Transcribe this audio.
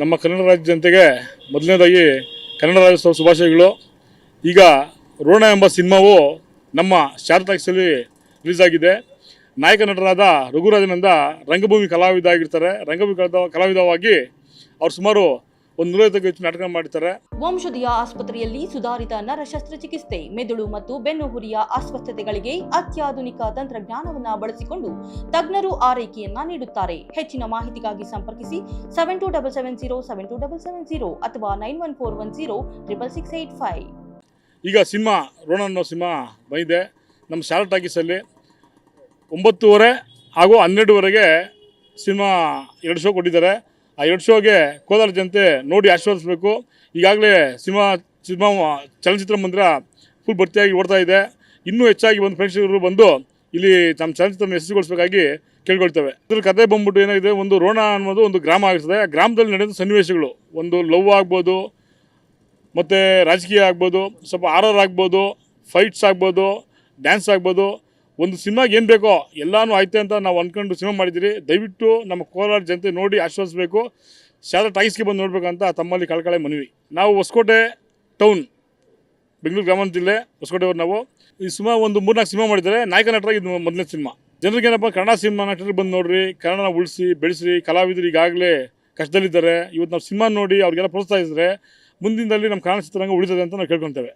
ನಮ್ಮ ಕನ್ನಡ ರಾಜ್ಯ ಜನತೆಗೆ ಮೊದಲನೇದಾಗಿ ಕನ್ನಡ ರಾಜ್ಯೋತ್ಸವ ಶುಭಾಶಯಗಳು. ಈಗ ರೋಣ ಎಂಬ ಸಿನಿಮಾವು ನಮ್ಮ ಶಾರದಾಕ್ಷಲ್ಲಿ ರಿಲೀಸ್ ಆಗಿದೆ. ನಾಯಕ ನಟರಾದ ರಘುರಾಜನಂದ ರಂಗಭೂಮಿ ಕಲಾವಿದ ಆಗಿರ್ತಾರೆ ರಂಗಭೂಮಿ ಕಲಾವಿದ- ಕಲಾವಿದವಾಗಿ ಅವ್ರು ಸುಮಾರು ಒಂದು ನೂರೈವತ್ತಕ್ಕೂ ಹೆಚ್ಚು ನಾಟಕ ಮಾಡ್ತಾರೆ ವಂಶದಿಯ ಆಸ್ಪತ್ರೆಯಲ್ಲಿ ಸುಧಾರಿತ ನರ ಶಸ್ತ್ರಚಿಕಿತ್ಸೆ ಮೆದುಳು ಮತ್ತು ಬೆನ್ನುಹುರಿಯ ಅಸ್ವಸ್ಥತೆಗಳಿಗೆ ಅತ್ಯಾಧುನಿಕ ತಂತ್ರಜ್ಞಾನವನ್ನು ಬಳಸಿಕೊಂಡು ತಜ್ಞರು ಆರೈಕೆಯನ್ನ ನೀಡುತ್ತಾರೆ. ಹೆಚ್ಚಿನ ಮಾಹಿತಿಗಾಗಿ ಸಂಪರ್ಕಿಸಿ seven two double seven zero seven two double seven zero ಅಥವಾ nine one four one zero triple six eight five. ಈಗ ಸಿನಿಮಾ ರೋಣ ಅನ್ನೋ ಸಿನಿಮಾ ಬಂದಿದೆ. ನಮ್ಮ ಶಾಲಾ ಟಾಕೀಸಲ್ಲಿ ಒಂಬತ್ತುವರೆ ಹಾಗೂ ಹನ್ನೆರಡುವರೆಗೆ ಸಿನಿಮಾ ಎರಡು ಶೋ ಕೊಟ್ಟಿದ್ದಾರೆ. ಆ ಎರಡು ಶೋಗೆ ಕೋಲಾರ ಜನತೆ ನೋಡಿ ಆಶೀರ್ವದಿಸಬೇಕು. ಈಗಾಗಲೇ ಸಿನಿಮಾ ಸಿನಿಮಾ ಚಲನಚಿತ್ರ ಮಂದಿರ ಫುಲ್ ಭರ್ತಿಯಾಗಿ ಓಡ್ತಾ ಇದೆ. ಇನ್ನೂ ಹೆಚ್ಚಾಗಿ ಒಂದು ಪ್ರೇಕ್ಷಕರು ಬಂದು ಇಲ್ಲಿ ನಮ್ಮ ಚಲನಚಿತ್ರವನ್ನು ಯಶಸ್ವಿಗೊಳಿಸಬೇಕಾಗಿ ಕೇಳ್ಕೊಳ್ತೇವೆ. ಇದ್ರ ಕತೆ ಬಂದ್ಬಿಟ್ಟು ಏನಾಗಿದೆ, ಒಂದು ರೋಣ ಅನ್ನೋದು ಒಂದು ಗ್ರಾಮ ಆಗಿರ್ತದೆ. ಆ ಗ್ರಾಮದಲ್ಲಿ ನಡೆದ ಸನ್ನಿವೇಶಗಳು, ಒಂದು ಲವ್ ಆಗ್ಬೋದು, ಮತ್ತು ರಾಜಕೀಯ ಆಗ್ಬೋದು, ಸ್ವಲ್ಪ ಆರರ್ ಆಗ್ಬೋದು ಫೈಟ್ಸ್ ಆಗ್ಬೋದು ಡ್ಯಾನ್ಸ್ ಆಗ್ಬೋದು ಒಂದು ಸಿನಿಮಾಗೆ ಏನು ಬೇಕೋ ಎಲ್ಲನೂ ಆಯ್ತೆ ಅಂತ ನಾವು ಅಂದ್ಕೊಂಡು ಸಿನಿಮಾ ಮಾಡಿದ್ದೀರಿ. ದಯವಿಟ್ಟು ನಮ್ಮ ಕೋಲಾರ ಜನತೆ ನೋಡಿ ಆಶ್ವಾಸಬೇಕು. ಶಾಲಾ ಟೈಸ್ಗೆ ಬಂದು ನೋಡಬೇಕಂತ ತಮ್ಮಲ್ಲಿ ಕಳ್ಕಳೆ ಮನವಿ. ನಾವು ಹೊಸಕೋಟೆ ಟೌನ್, ಬೆಂಗಳೂರು ಗ್ರಾಮಾಂತರ ಜಿಲ್ಲೆ ಹೊಸಕೋಟೆಯವ್ರು ನಾವು. ಈ ಸಿನಿಮಾ ಒಂದು ಮೂರ್ನಾಲ್ಕು ಸಿನಿಮಾ ಮಾಡಿದರೆ ನಾಯಕ ನಟರಾಗಿ ಇದು ಮೊದಲನೇ ಸಿನಿಮಾ. ಜನರಿಗೆ ಏನಪ್ಪ, ಕನ್ನಡ ಸಿನಿಮಾ ನಟರಿಗೆ ಬಂದು ನೋಡ್ರಿ, ಕನ್ನಡನ ಉಳಿಸಿ, ಬೆಳೆಸ್ರಿ, ಕಲಾವಿದರು ಈಗಾಗಲೇ ಕಷ್ಟದಲ್ಲಿದ್ದಾರೆ. ಇವತ್ತು ನಾವು ಸಿನಿಮಾ ನೋಡಿ ಅವ್ರಿಗೆಲ್ಲ ಪ್ರೋತ್ಸಾಹಿಸಿದ್ರೆ ಮುಂದಿನದಲ್ಲಿ ನಮ್ಮ ಕನ್ನಡ ಚಿತ್ರರಂಗ ಉಳಿತದೆ ಅಂತ ನಾವು ಕೇಳ್ಕೊತೇವೆ.